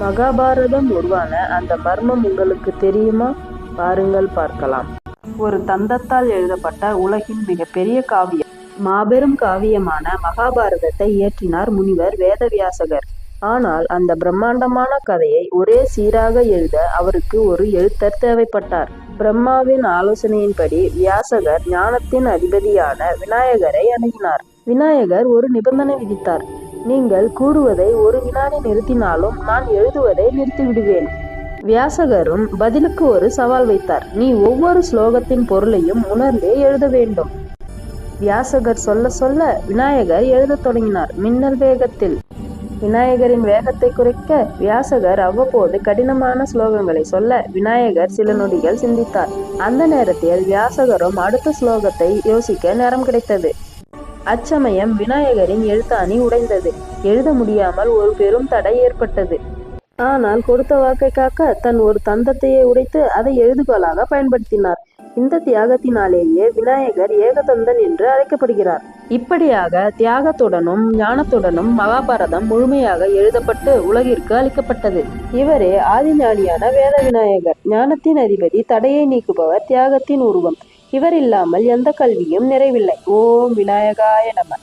மகாபாரதம் உருவான அந்த மர்மம் உங்களுக்கு தெரியுமா? பாருங்கள் பார்க்கலாம். ஒரு தந்தத்தால் எழுதப்பட்ட உலகின் மிகப்பெரிய காவியம். மாபெரும் காவியமான மகாபாரதத்தை இயற்றினார் முனிவர் வேதவியாசகர். ஆனால் அந்த பிரம்மாண்டமான கதையை ஒரே சீராக எழுத அவருக்கு ஒரு எழுத்தர் தேவைப்பட்டார். பிரம்மாவின் ஆலோசனையின்படி வியாசகர் ஞானத்தின் அதிபதியான விநாயகரை அணுகினார். விநாயகர் ஒரு நிபந்தனை விதித்தார். நீங்கள் கூறுவதை ஒரு வினாடி நிறுத்தினாலும் நான் எழுதுவதை நிறுத்திவிடுவேன். வியாசகரும் பதிலுக்கு ஒரு சவால் வைத்தார். நீ ஒவ்வொரு ஸ்லோகத்தின் பொருளையும் உணர்ந்தே எழுத வேண்டும். வியாசகர் சொல்ல சொல்ல விநாயகர் எழுதத் தொடங்கினார். மின்னல் வேகத்தில். விநாயகரின் வேகத்தை குறைக்க வியாசகர் அவ்வப்போது கடினமான ஸ்லோகங்களை சொல்ல விநாயகர் சில நொடிகள் சிந்தித்தார். அந்த நேரத்தில் வியாசகரும் அடுத்த ஸ்லோகத்தை யோசிக்க நேரம் கிடைத்தது. அச்சமயம் விநாயகரின் எழுத்தாணி உடைந்தது. எழுத முடியாமல் ஒரு பெரும் தடை ஏற்பட்டது. ஆனால் கொடுத்த வாக்கை காக்க தன் ஒரு தந்தத்தையே உடைத்து அதை எழுதுகோலாக பயன்படுத்தினார். இந்த தியாகத்தினாலேயே விநாயகர் ஏகதந்தன் என்று அழைக்கப்படுகிறார். இப்படியாக தியாகத்துடனும் ஞானத்துடனும் மகாபாரதம் முழுமையாக எழுதப்பட்டு உலகிற்கு அளிக்கப்பட்டது. இவரே ஆதிஞானியான வேத விநாயகர் ஞானத்தின் அதிபதி தடையை நீக்குபவர் தியாகத்தின் உருவம். இவர் இல்லாமல் எந்த கல்வியும் நிறைவில்லை. ஓம் விநாயகாய நம.